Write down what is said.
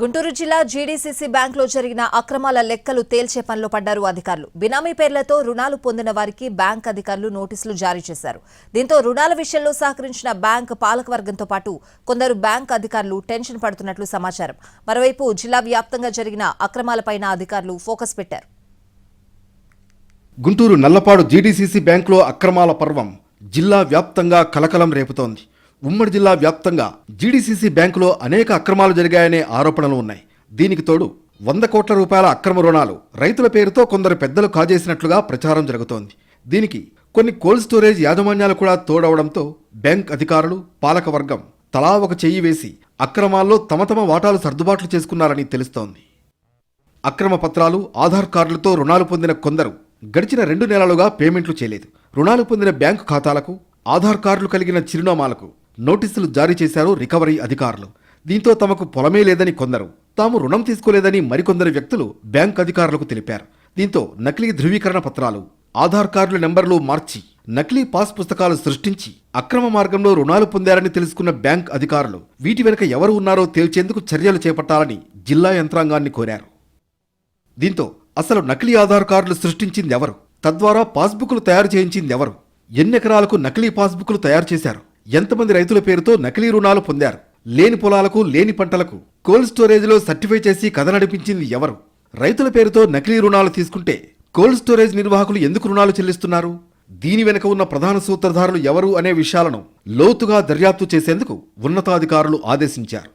గుంటూరు జిల్లా జీడీసీసీ బ్యాంకులో జరిగిన అక్రమాల లెక్కలు తేల్చే పనిలో పడ్డారు అధికారులు. బినామీ పేర్లతో రుణాలు పొందిన వారికి బ్యాంక్ అధికారులు నోటీసులు జారీ చేశారు. దీంతో రుణాల విషయంలో సహకరించిన బ్యాంక్ పాలకవర్గంతో పాటు కొందరు బ్యాంక్ అధికారులు టెన్షన్ పడుతున్నట్లు సమాచారం. మరోవైపు జిల్లా వ్యాప్తంగా జరిగిన అక్రమాలపైన అధికారులు ఫోకస్ పెట్టారు. గుంటూరు నల్లపాడు జీడీసీసీ బ్యాంకులో అక్రమాల పర్వం జిల్లా వ్యాప్తంగా కలకలం రేపుతోంది. ఉమ్మడి జిల్లా వ్యాప్తంగా జీడీసీసీ బ్యాంకులో అనేక అక్రమాలు జరిగాయనే ఆరోపణలు ఉన్నాయి. దీనికి తోడు వంద కోట్ల రూపాయల అక్రమ రుణాలు రైతుల పేరుతో కొందరు పెద్దలు కాజేసినట్లుగా ప్రచారం జరుగుతోంది. దీనికి కొన్ని కోల్డ్ స్టోరేజ్ యాజమాన్యాలు కూడా తోడవడంతో బ్యాంక్ అధికారులు పాలకవర్గం తలా ఒక చెయ్యి వేసి అక్రమాల్లో తమ తమ వాటాలు సర్దుబాట్లు చేసుకున్నారని తెలుస్తోంది. అక్రమ పత్రాలు ఆధార్ కార్డులతో రుణాలు పొందిన కొందరు గడిచిన రెండు నెలలుగా పేమెంట్లు చేయలేదు. రుణాలు పొందిన బ్యాంకు ఖాతాలకు ఆధార్ కార్డులు కలిగిన చిరునామాలకు నోటీసులు జారీ చేశారు రికవరీ అధికారులు. దీంతో తమకు పొలమే లేదని కొందరు తాము రుణం తీసుకోలేదని మరికొందరు వ్యక్తులు బ్యాంక్ అధికారులకు తెలిపారు. దీంతో నకిలీ ధృవీకరణ పత్రాలు ఆధార్ కార్డుల నెంబర్లు మార్చి నకిలీ పాస్ పుస్తకాలు సృష్టించి అక్రమ మార్గంలో రుణాలు పొందారని తెలుసుకున్న బ్యాంక్ అధికారులు వీటి వెనుక ఎవరు ఉన్నారో తేల్చేందుకు చర్యలు చేపట్టాలని జిల్లా యంత్రాంగాన్ని కోరారు. దీంతో అసలు నకిలీ ఆధార్ కార్డులు సృష్టించింది ఎవరు తద్వారా పాస్బుక్లు తయారు చేయించింది ఎవరు ఎన్ని ఎకరాలకు నకిలీ పాస్బుక్లు తయారు చేశారు? ఎంతమంది రైతుల పేరుతో నకిలీ రుణాలు పొందారు? లేని పొలాలకు లేని పంటలకు కోల్డ్ స్టోరేజ్లో సర్టిఫై చేసి కథ నడిపించింది ఎవరు? రైతుల పేరుతో నకిలీ రుణాలు తీసుకుంటే కోల్డ్ స్టోరేజ్ నిర్వాహకులు ఎందుకు రుణాలు చెల్లిస్తున్నారు? దీని వెనుక ఉన్న ప్రధాన సూత్రధారులు ఎవరు అనే విషయాలను లోతుగా దర్యాప్తు చేసేందుకు ఉన్నతాధికారులు ఆదేశించారు.